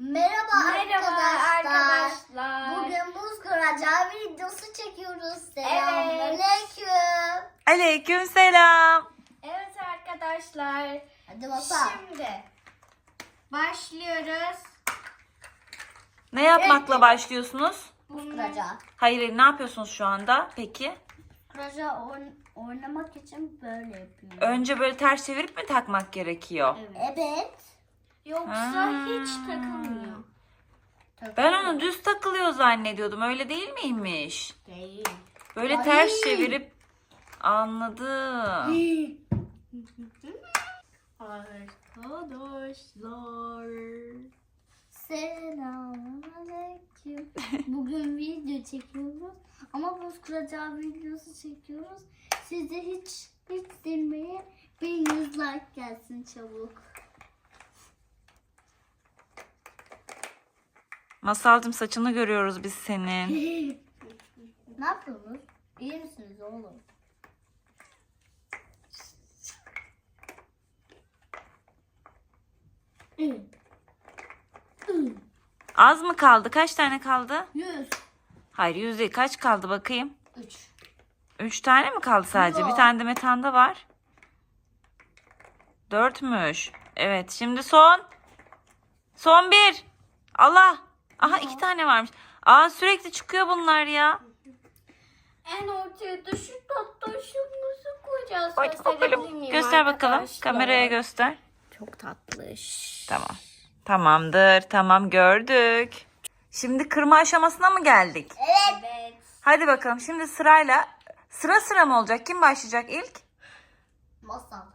Merhaba, Merhaba arkadaşlar. arkadaşlar. Bugün buz kıracağı videosu çekiyoruz. Selamünaleyküm. Aleyküm selam. Evet arkadaşlar. Hadi bakalım. Şimdi başlıyoruz. Ne yapmakla başlıyorsunuz? Buz kıracağı. Hayır, ne yapıyorsunuz şu anda peki? Kıracağı oyn- oynamak için böyle yapıyorum. Önce böyle ters çevirip mi takmak gerekiyor? Evet. Yoksa Ha. hiç takılmıyor. Ben onu düz takılıyor zannediyordum. Öyle değil miymiş? Değil. Böyle Ay. ters çevirip anladım. Arkadaşlar. Selamünaleyküm. Bugün video çekiyoruz. Ama buz kıracağı videosu çekiyoruz. Siz de hiç hiç silmeyin. 1100 like gelsin çabuk. Masalcığım saçını görüyoruz biz senin. ne yapıyorsunuz? İyi misiniz oğlum? Az mı kaldı? Kaç tane kaldı? 100. Hayır yüz değil. Kaç kaldı bakayım? 3. Üç tane mi kaldı sadece? Yok. Bir tane de metanda var. Dörtmüş. Evet şimdi son. Son bir. Allah. Aha iki tane varmış. Aa sürekli çıkıyor bunlar ya. En ortaya da şu tatlışımızı koyacağız. Oy, Gösterebilir bakalım. miyim Göster bakalım. arkadaşlar? Kameraya göster. Çok tatlış. Tamam. Tamamdır. Tamam gördük. Şimdi kırma aşamasına mı geldik? Evet. Hadi bakalım. Şimdi sırayla sıra sıra mı olacak? Kim başlayacak ilk? Masal.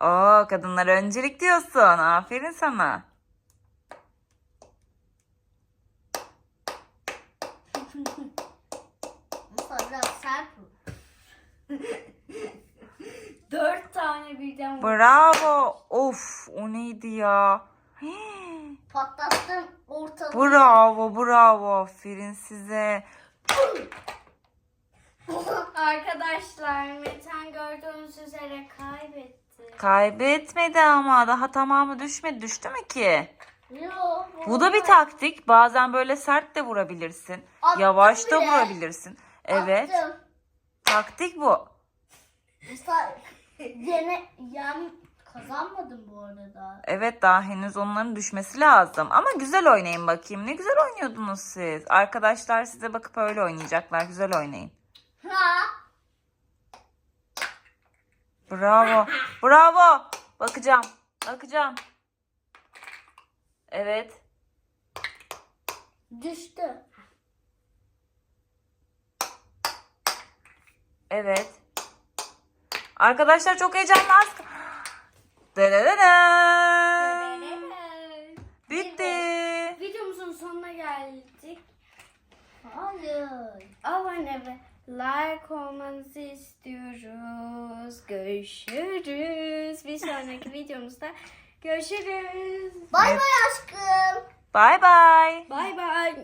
Oo kadınlara öncelik diyorsun. Aferin sana. Biraz sert. Dört tane birden vur. Bravo. Of o neydi ya? Hii. Patlattım ortalığı. Bravo bravo. Aferin size. Arkadaşlar Metan gördüğünüz üzere kaybetti. Kaybetmedi ama daha tamamı düşmedi. Düştü mü ki? Yok. Bu da bir taktik. Bazen böyle sert de vurabilirsin. Attım Yavaş da bile. vurabilirsin. Evet. Attım. Taktik bu. Yine yan kazanmadım bu arada. Evet daha henüz onların düşmesi lazım. Ama güzel oynayın bakayım. Ne güzel oynuyordunuz siz. Arkadaşlar size bakıp öyle oynayacaklar. Güzel oynayın. Ha? Bravo. Bravo. Bakacağım. Bakacağım. Evet. Düştü. Evet. Arkadaşlar çok heyecanlı. Az- Dadadadam. Bitti. Videomuzun sonuna geldik. Hayır. Abone ve like olmanızı istiyoruz. Görüşürüz. Bir sonraki videomuzda görüşürüz. Bay bay aşkım. Bye bye. Bay bay.